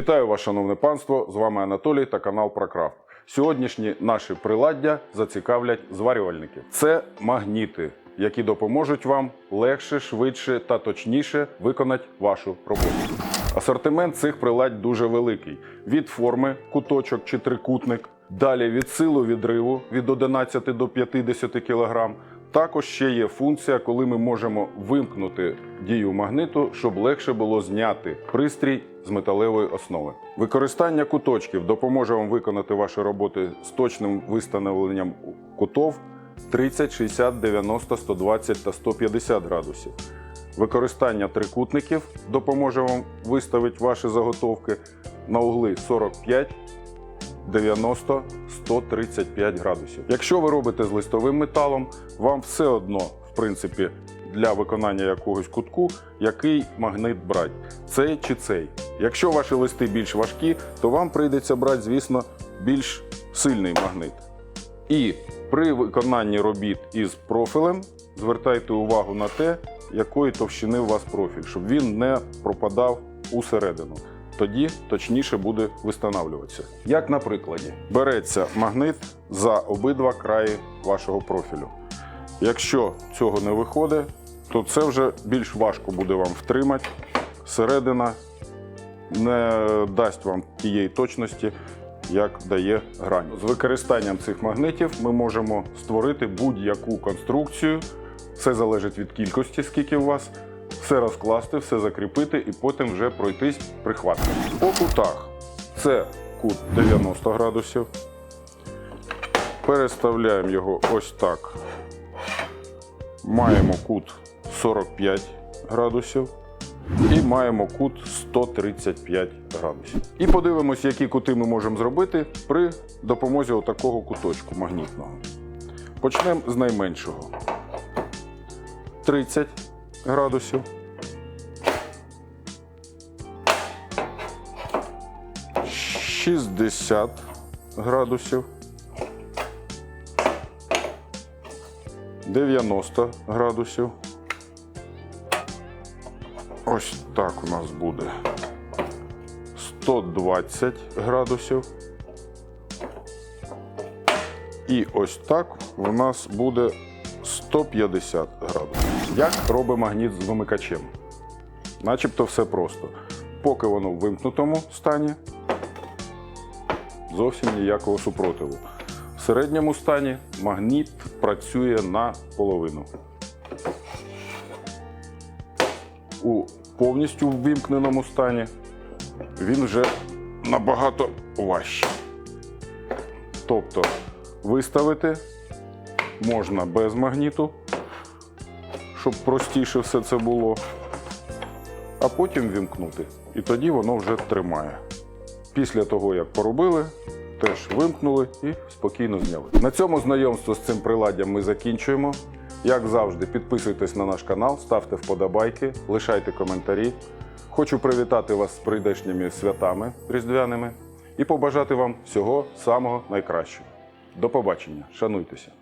Вітаю вас, шановне панство! З вами Анатолій та канал Прокрафт. Сьогоднішні наші приладдя зацікавлять зварювальників. Це магніти, які допоможуть вам легше, швидше та точніше виконати вашу роботу. Асортимент цих приладь дуже великий: від форми, куточок чи трикутник, далі від силу відриву від 11 до 50 кг. Також ще є функція, коли ми можемо вимкнути дію магниту, щоб легше було зняти пристрій з металевої основи. Використання куточків допоможе вам виконати ваші роботи з точним вистановленням кутов 30, 60, 90, 120 та 150 градусів. Використання трикутників допоможе вам виставити ваші заготовки на угли 45, 90, 135 градусів. Якщо ви робите з листовим металом, вам все одно, в принципі, для виконання якогось кутку, який магнит брати, цей чи цей. Якщо ваші листи більш важкі, то вам прийдеться брати, звісно, більш сильний магнит. І при виконанні робіт із профілем звертайте увагу на те, якої товщини у вас профіль, щоб він не пропадав усередину. Тоді точніше буде встановлюватися. Як на прикладі, береться магнит за обидва краї вашого профілю. Якщо цього не виходить, то це вже більш важко буде вам втримати. Середина не дасть вам тієї точності, як дає грань. З використанням цих магнитів ми можемо створити будь-яку конструкцію. Все залежить від кількості, скільки у вас. Все розкласти, все закріпити і потім вже пройтись прихватками. По кутах це кут 90 градусів. Переставляємо його ось так. Маємо кут 45 градусів і маємо кут 135 градусів. І подивимось, які кути ми можемо зробити при допомозі отакого куточку магнітного. Почнемо з найменшого. 30 градусів. Шістдесят градусів. 90 градусів. Ось так у нас буде 120 градусів. І ось так у нас буде 150 градусів. Як робить магніт з вимикачем? Начебто все просто. Поки воно в вимкнутому стані, зовсім ніякого супротиву. В середньому стані магніт працює на половину. У повністю ввімкненому стані він вже набагато важчий. Тобто виставити можна без магніту, щоб простіше все це було, а потім вімкнути. І тоді воно вже тримає. Після того, як поробили, теж вимкнули і спокійно зняли. На цьому знайомство з цим приладдям ми закінчуємо. Як завжди, підписуйтесь на наш канал, ставте вподобайки, лишайте коментарі. Хочу привітати вас з прийдешніми святами різдвяними і побажати вам всього самого найкращого. До побачення, шануйтеся!